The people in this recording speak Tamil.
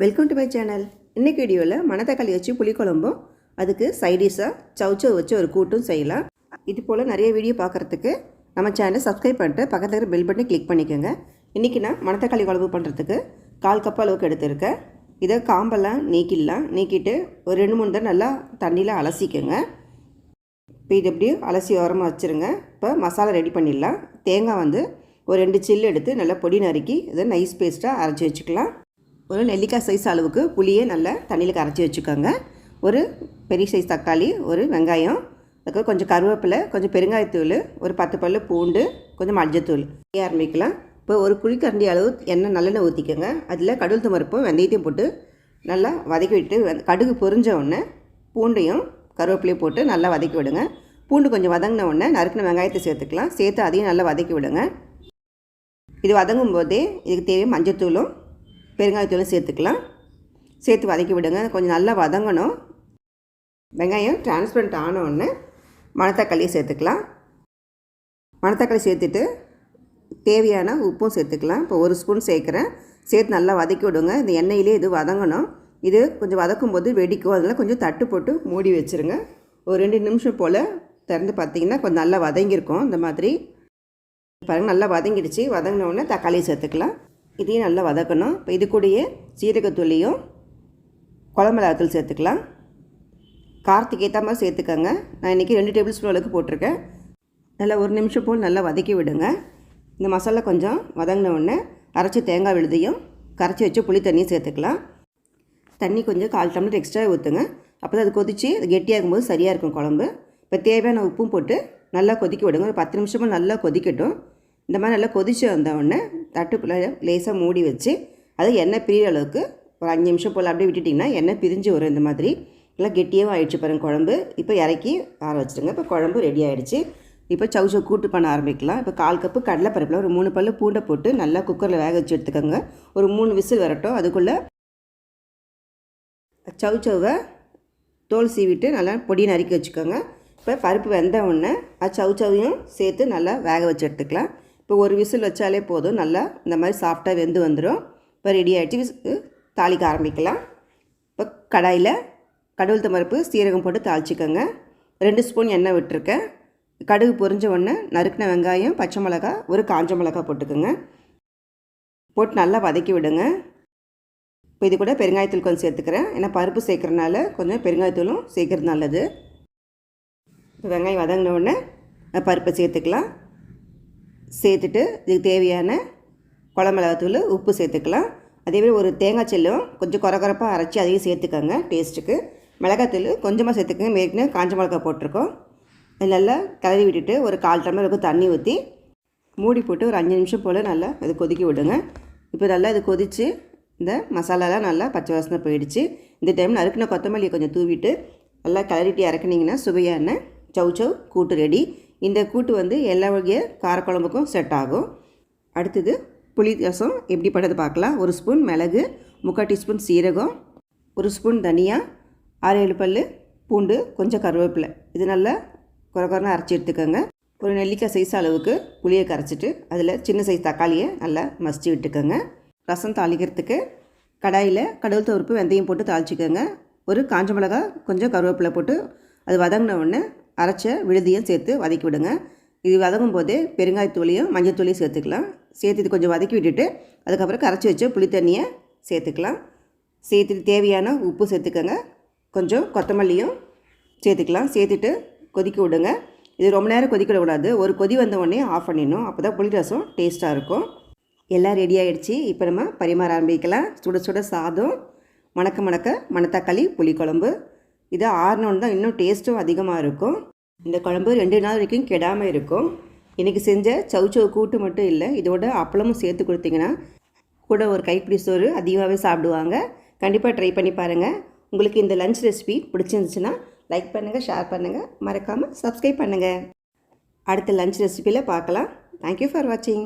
வெல்கம் டு மை சேனல் இன்னைக்கு வீடியோவில் மணத்தக்காளி வச்சு புளிக்குழம்பும் அதுக்கு சைடிஷாக சவுச்சவ் வச்சு ஒரு கூட்டும் செய்யலாம். இது போல் நிறைய வீடியோ பார்க்குறதுக்கு நம்ம சேனலை சப்ஸ்கிரைப் பண்ணிட்டு பக்கத்தில் இருக்கிற பெல் பட்டனை கிளிக் பண்ணிக்கோங்க. இன்றைக்கி நான் மணத்தக்காளி குழம்பு பண்ணுறதுக்கு கால் கப் அளவுக்கு எடுத்திருக்கேன். இதை காம்பெல்லாம் நீக்கிடலாம். நீக்கிட்டு ஒரு ரெண்டு மூணு தடவை நல்லா தண்ணியில் அலசிக்கோங்க. இப்போ இது எப்படியும் அலசி ஓரமாக வச்சுருங்க. இப்போ மசாலா ரெடி பண்ணிடலாம். தேங்காய் வந்து ஒரு ரெண்டு சில்லு எடுத்து நல்லா பொடி நறுக்கி இதை நைஸ் பேஸ்ட்டாக அரைச்சி வச்சுக்கலாம். ஒரு நெல்லிக்காய் சைஸ் அளவுக்கு புளியை நல்லா தண்ணியில் கரைச்சி வச்சுக்கோங்க. ஒரு பெரிய சைஸ் தக்காளி ஒரு வெங்காயம் அதுக்கு கொஞ்சம் கருவேப்பிலை கொஞ்சம் பெருங்காயத்தூள் ஒரு பத்து பல்லு பூண்டு கொஞ்சம் மஞ்சத்தூள். செய்ய ஆரம்பிக்கலாம். இப்போ ஒரு குழிக்கரண்டி அளவு எண்ணெய் நல்லெண்ணெய் ஊற்றிக்கோங்க அதில் கடுகு துமரப்பும் வெந்தயத்தையும் போட்டு நல்லா வதக்கி விட்டு கடுகு பொரிஞ்ச உடனே பூண்டையும் கருவேப்பிலையும் போட்டு நல்லா வதக்கி விடுங்க. பூண்டு கொஞ்சம் வதங்கின உடனே நறுக்கின வெங்காயத்தை சேர்த்துக்கலாம். சேர்த்து அதையும் நல்லா வதக்கி விடுங்க. இது வதங்கும் போதே இதுக்கு தேவையான மஞ்சத்தூளும் பெருங்காயத்தூளும் சேர்த்துக்கலாம். சேர்த்து வதக்கி விடுங்க. கொஞ்சம் நல்லா வதங்கணும். வெங்காயம் டிரான்ஸ்பரண்ட் ஆன மணத்தக்காளியை சேர்த்துக்கலாம். மணத்தக்காளி சேர்த்துட்டு தேவையான உப்பும் சேர்த்துக்கலாம். இப்போ ஒரு ஸ்பூன் சேர்க்குறேன். சேர்த்து நல்லா வதக்கி விடுங்க. இந்த எண்ணெயிலே இது வதங்கணும். இது கொஞ்சம் வதக்கும் போது வெடிக்கும் அதனால் கொஞ்சம் தட்டு போட்டு மூடி வச்சுருங்க. ஒரு ரெண்டு நிமிஷம் போல் திறந்து பார்த்தீங்கன்னா கொஞ்சம் நல்லா வதங்கியிருக்கும். இந்த மாதிரி பாருங்கள் நல்லா வதங்கிடுச்சு. வதங்கினோடனே தக்காளியை சேர்த்துக்கலாம். இதையும் நல்லா வதக்கணும். இப்போ இது கூடயே சீரகத்தூளியும் குழம்புலாத்தூள் சேர்த்துக்கலாம். காரத்துக்கு ஏற்ற மாதிரி சேர்த்துக்கோங்க. நான் இன்றைக்கி ரெண்டு டேபிள் ஸ்பூன் அளவுக்கு போட்டிருக்கேன். நல்லா ஒரு நிமிஷம் போல் நல்லா வதக்கி விடுங்க. இந்த மசாலா கொஞ்சம் வதங்கின உடனே அரைச்சி தேங்காய் விழுதையும் கரைச்சி வச்சு புளி தண்ணியும் சேர்த்துக்கலாம். தண்ணி கொஞ்சம் கால் டம்ளர் எக்ஸ்ட்ரா ஊற்றுங்க அப்போ தான் அது கொதித்து அது கெட்டியாகும் போது சரியாக இருக்கும் குழம்பு. இப்போ தேவையான உப்பும் போட்டு நல்லா கொதிக்க விடுங்க. ஒரு பத்து நிமிஷமும் நல்லா கொதிக்கட்டும். இந்த மாதிரி நல்லா கொதிச்சு வந்தவுடனே தட்டுப்புள்ள லேசாக மூடி வச்சு அது எண்ணெய் பிரிகிற அளவுக்கு ஒரு அஞ்சு நிமிஷம் போல் அப்படியே விட்டுட்டிங்கன்னா எண்ணெய் பிரிஞ்சு வரும் இந்த மாதிரி. நல்லா கெட்டியாகவும் ஆயிடுச்சு பாருங்க குழம்பு. இப்போ இறக்கி ஆற வச்சுருங்க. இப்போ குழம்பு ரெடி ஆகிடுச்சு இப்போ சவு சவு கூட்டு பண்ண ஆரம்பிக்கலாம். இப்போ கால் கப்பு கடலைப்பருப்பில் ஒரு மூணு பல்லு பூண்டை போட்டு நல்லா குக்கரில் வேக வச்சு எடுத்துக்கோங்க. ஒரு மூணு விசில் வரட்டும். அதுக்குள்ளே சவு சவ்வை தோல் சீவிட்டு நல்லா பொடி நறுக்கி வச்சுக்கோங்க. இப்போ பருப்பு வெந்த உடனே அது சவு சவையும் சேர்த்து நல்லா வேக வச்சு எடுத்துக்கலாம். இப்போ ஒரு விசில் வச்சாலே போதும். நல்லா இந்த மாதிரி சாஃப்டாக வெந்து வந்துடும் இப்போ ரெடி ஆகிடுச்சு தாளிக்க ஆரம்பிக்கலாம். இப்போ கடாயில் கடவுள் பருப்பு சீரகம் போட்டு தாளிச்சிக்கோங்க. ரெண்டு ஸ்பூன் எண்ணெய் விட்டுருக்கேன். கடுகு பொரிஞ்ச உடனே நறுக்கின வெங்காயம் பச்சை மிளகா ஒரு காஞ்ச மிளகா போட்டுக்கோங்க. போட்டு நல்லா வதக்கி விடுங்க. இப்போ இது கூட பெருங்காயத்தூள் கொஞ்சம் சேர்த்துக்கிறேன். ஏன்னா பருப்பு சேர்க்குறனால கொஞ்சம் பெருங்காயத்தூளும் சேர்க்குறது நல்லது. வெங்காயம் வதங்கின உடனே பருப்பை சேர்த்துக்கலாம். சேர்த்துட்டு இதுக்கு தேவையான குழம்புளத்தூள் உப்பு சேர்த்துக்கலாம். அதேமாதிரி ஒரு தேங்காய் செல்லும் கொஞ்சம் குறகுறப்பாக அரைச்சி அதையும் சேர்த்துக்கோங்க டேஸ்ட்டுக்கு மிளகாத்தூள் கொஞ்சமாக சேர்த்துக்கங்க. மேற்கனவே காஞ்ச மிளகா போட்டிருக்கோம். அது நல்லா கிளறி விட்டுட்டு ஒரு கால் டம்ளர் அளவுக்கு தண்ணி ஊற்றி மூடி போட்டு ஒரு அஞ்சு நிமிஷம் போல் நல்லா இது கொதிக்க விடுங்க. இப்போ நல்லா இது கொதித்து இந்த மசாலாலாம் நல்லா பச்சை வாசனை போயிடுச்சு. இந்த டைம் நறுக்கின கொத்தமல்லியை கொஞ்சம் தூவிட்டு நல்லா கிளறிட்டு இறக்குனீங்கன்னா சுவையான சௌ சௌ கூட்டு ரெடி இந்த கூட்டு வந்து எல்லா வகைய காரக்குழம்புக்கும் செட் ஆகும். அடுத்தது புளி ரசம். எப்படி பண்ணுறது பார்க்கலாம். ஒரு ஸ்பூன் மிளகு முக்கால் டீஸ்பூன் சீரகம் ஒரு ஸ்பூன் தனியா ஆறு ஏழு பல் பூண்டு கொஞ்சம் கருவேப்பிலை. இது நல்லா குறை அரைச்சி எடுத்துக்கோங்க. ஒரு நெல்லிக்காய் சைஸ் அளவுக்கு புளியை கரைச்சிட்டு அதில் சின்ன சைஸ் தக்காளியை நல்லா மசிச்சு விட்டுக்கோங்க. ரசம் தாளிக்கிறதுக்கு கடாயில் கடவுள் தவிர்ப்பு வெந்தயம் போட்டு தாளிச்சிக்கோங்க. ஒரு காஞ்ச மிளகா கொஞ்சம் கருவேப்பிலை போட்டு அது வதங்கின உடனே அரைச்ச விழுதியும் சேர்த்து வதக்கி விடுங்க. இது வதங்கும் போதே பெருங்காயத்தூளியும் மஞ்சத்தூளியும் சேர்த்துக்கலாம். சேர்த்து இது கொஞ்சம் வதக்கி விட்டுட்டு அதுக்கப்புறம் கரைச்சி வச்ச புளி தண்ணியை சேர்த்துக்கலாம். சேர்த்துட்டு தேவையான உப்பு சேர்த்துக்கோங்க. கொஞ்சம் கொத்தமல்லியும் சேர்த்துக்கலாம். சேர்த்துட்டு கொதிக்க விடுங்க. இது ரொம்ப நேரம் கொதிக்க விடக்கூடாது. ஒரு கொதி வந்த உடனே ஆஃப் பண்ணிடணும். அப்போ தான் புளி ரசம் டேஸ்ட்டாக இருக்கும். எல்லாம் ரெடி ஆயிடுச்சு. இப்போ நம்ம பரிமாற ஆரம்பிக்கலாம். சுட சுட சாதம். மணக்க மணக்க மணத்தக்காளி புளிக்குழம்பு. இது ஆறினோன்னு தான் இன்னும் டேஸ்ட்டும் அதிகமாக இருக்கும். இந்த குழம்பு ரெண்டு நாள் வரைக்கும் கெடாமல் இருக்கும். இன்றைக்கி செஞ்ச சவுச்சவு கூட்டு மட்டும் இல்லை இதோட அப்பளமும் சேர்த்து கொடுத்தீங்கன்னா கூட ஒரு கைப்பிடி சோறு அதிகமாகவே சாப்பிடுவாங்க. கண்டிப்பாக ட்ரை பண்ணி பாருங்கள் உங்களுக்கு இந்த லஞ்ச் ரெசிபி பிடிச்சிருந்துச்சுன்னா லைக் பண்ணுங்கள் ஷேர் பண்ணுங்கள் மறக்காமல் சப்ஸ்கிரைப் பண்ணுங்கள் அடுத்த லஞ்ச் ரெசிபியில் பார்க்கலாம். தேங்க்யூ ஃபார் வாட்சிங்